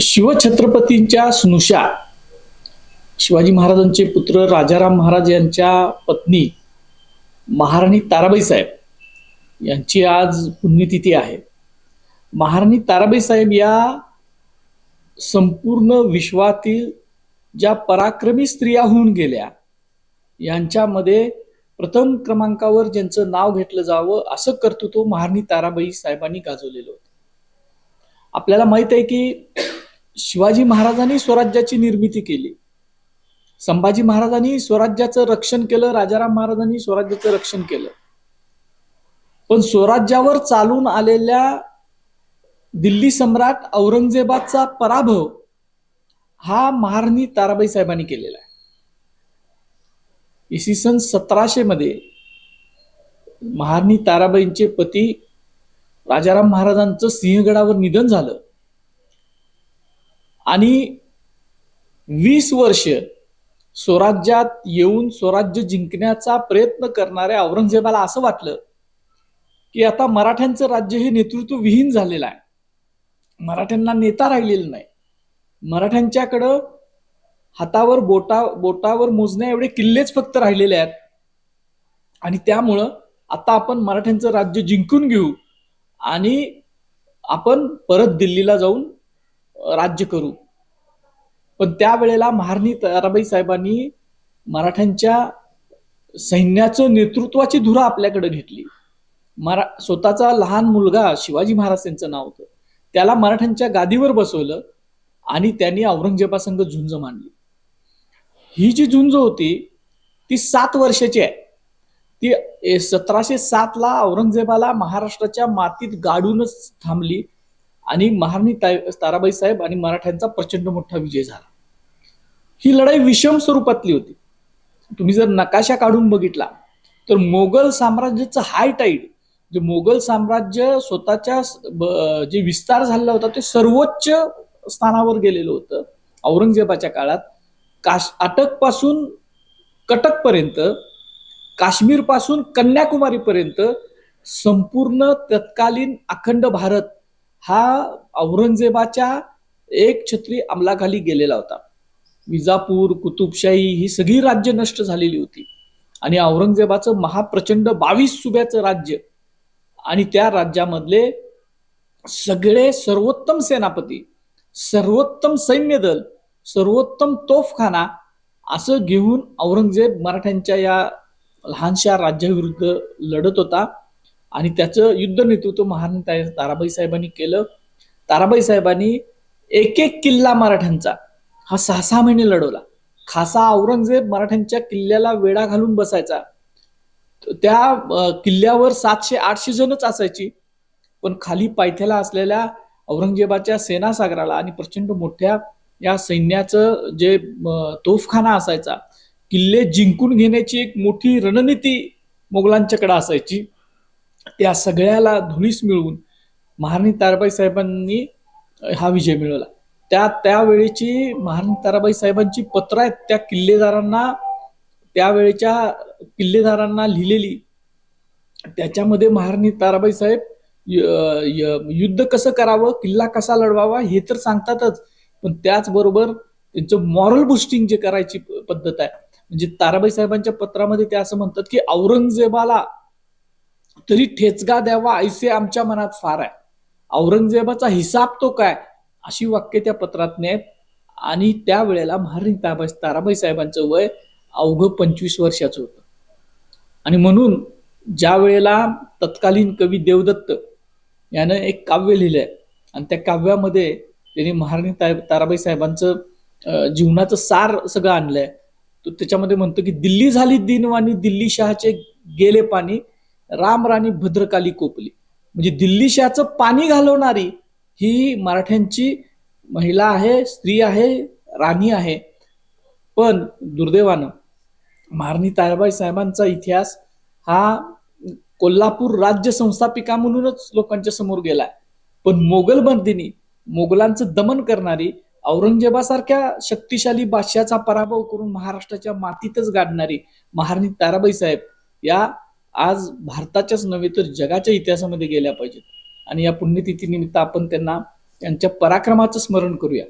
शिवछत्रपतींच्या स्नुषा शिवाजी महाराजांचे पुत्र राजाराम महाराज यांच्या पत्नी महाराणी ताराबाई साहेब यांची आज पुण्यतिथी आहे. महाराणी ताराबाई साहेब या संपूर्ण विश्वातील ज्या पराक्रमी स्त्रिया होऊन गेल्या यांच्यामध्ये प्रथम क्रमांकावर ज्यांचं नाव घेतलं जावं असं कर्तृत्व महाराणी ताराबाई साहेबांनी गाजवलेलं होतं. आपल्याला माहीत आहे की शिवाजी महाराजांनी स्वराज्याची निर्मिती केली. संभाजी महाराजांनी स्वराज्याचं रक्षण केलं राजाराम महाराजांनी स्वराज्याचं रक्षण केलं. पण स्वराज्यावर चालून आलेल्या दिल्ली सम्राट औरंगजेबाचा पराभव हा महाराणी ताराबाई साहेबांनी केलेला आहे. इसवी सन सतराशे मध्ये महाराणी ताराबाईंचे पती राजाराम महाराजांचं सिंहगडावर निधन झालं. आणि वीस वर्ष स्वराज्यात येऊन स्वराज्य जिंकण्याचा प्रयत्न करणाऱ्या औरंगजेबाला असं वाटलं की आता मराठ्यांचं राज्य हे नेतृत्व विहीन झालेलं आहे. मराठ्यांना नेता राहिलेला नाही. मराठ्यांच्याकडं हातावर बोटा बोटावर मोजण्या एवढे किल्लेच फक्त राहिलेले आहेत. आणि त्यामुळं आता आपण मराठ्यांचं राज्य जिंकून घेऊ आणि आपण परत दिल्लीला जाऊन राज्य करू. पण त्यावेळेला महाराणी ताराबाई साहेबांनी मराठ्यांच्या सैन्याचं नेतृत्वाची धुरा आपल्याकडे घेतली. मरा स्वतःचा लहान मुलगा शिवाजी महाराज यांचं नाव होतं. त्याला मराठ्यांच्या गादीवर बसवलं आणि त्यांनी औरंगजेबासंग झुंज मांडली. ही जी झुंज होती ती सात वर्षाची आहे. ती सतराशे सातला औरंगजेबाला महाराष्ट्राच्या मातीत गाडूनच थांबली आणि महाराणी ताराबाई साहेब आणि मराठ्यांचा प्रचंड मोठा विजय झाला. ही लढाई विषम स्वरूपातली होती. तुम्ही जर नकाशा काढून बघितला तर मोगल साम्राज्याचं हाय टाईड जे मोगल साम्राज्य स्वतःच्या ब- जे विस्तार झालेला होता ते सर्वोच्च स्थानावर गेलेलं होतं औरंगजेबाच्या काळात. काश अटकपासून कटकपर्यंत काश्मीरपासून कन्याकुमारीपर्यंत संपूर्ण तत्कालीन अखंड भारत हा औरंगजेबाच्या एक छत्री अंमलाखाली गेलेला होता. विजापूर कुतुबशाही ही सगळी राज्य नष्ट झालेली होती. आणि औरंगजेबाचं महाप्रचंड बावीस सुब्याचं राज्य आणि त्या राज्यामधले सगळे सर्वोत्तम सेनापती सर्वोत्तम सैन्य दल सर्वोत्तम तोफखाना असं घेऊन औरंगजेब मराठ्यांच्या या लहानशा राज्याविरुद्ध लढत होता. आणि त्याचं युद्ध नेतृत्व महाराणी ताराबाई साहेबांनी केलं. ताराबाई साहेबांनी एक एक किल्ला मराठ्यांचा हा सहा सहा महिने लढवला. खासा औरंगजेब मराठ्यांच्या किल्ल्याला वेढा घालून बसायचा. त्या किल्ल्यावर सातशे आठशे जणच असायची. पण खाली पायथ्याला असलेल्या औरंगजेबाच्या सेनासागराला आणि प्रचंड मोठ्या या सैन्याचं जे तोफखाना असायचा किल्ले जिंकून घेण्याची एक मोठी रणनीती मोगलांच्याकडे असायची. त्या सगळ्याला धुळीस मिळवून महाराणी ताराबाई साहेबांनी हा विजय मिळवला. त्या त्यावेळेची महाराणी ताराबाई साहेबांची पत्र आहेत त्या किल्लेदारांना त्यावेळेच्या किल्लेदारांना लिहिलेली. त्याच्यामध्ये महाराणी ताराबाई साहेब युद्ध कसं करावं किल्ला कसा लढवावा हे तर सांगतातच. पण त्याचबरोबर त्यांचं मॉरल बुस्टिंग जे करायची प- पद्धत आहे म्हणजे ताराबाई साहेबांच्या पत्रामध्ये ते असं म्हणतात की औरंगजेबाला तरी ठेचगा द्यावा ऐसे आमच्या मनात फार आहे. औरंगजेबाचा हिसाब तो काय? अशी वाक्य त्या पत्रात आहेत. आणि त्यावेळेला महाराणी ताबाई ताराबाई साहेबांचं वय अवघं पंचवीस वर्षाचं होतं. आणि म्हणून ज्या वेळेला तत्कालीन कवी देवदत्त यानं एक काव्य लिहिलंय आणि त्या काव्यामध्ये त्यांनी महाराणी ताराबाई साहेबांचं जीवनाचं सार सगळं आणलंय. तो त्याच्यामध्ये म्हणतो की दिल्ली झाली दिनवाणी दिल्ली शहाचे गेले पाणी राम राणी भद्रकाली कोपली. म्हणजे दिल्ली शहाचं पाणी घालवणारी ही मराठ्यांची महिला आहे स्त्री आहे राणी आहे. पण दुर्दैवानं महाराणी ताराबाई साहेबांचा इतिहास हा कोल्हापूर राज्य संस्थापिका म्हणूनच लोकांच्या समोर गेलाय. पण मोगल बंदीनी मोगलांचं दमन करणारी औरंगजेबासारख्या शक्तिशाली बादशाचा पराभव करून महाराष्ट्राच्या मातीतच गाडणारी महाराणी ताराबाई साहेब या आज भारताच्याच नव्हे तर जगाच्या इतिहासामध्ये गेल्या पाहिजेत. आणि या पुण्यतिथीनिमित्त आपण त्यांना त्यांच्या पराक्रमाचं स्मरण करूया.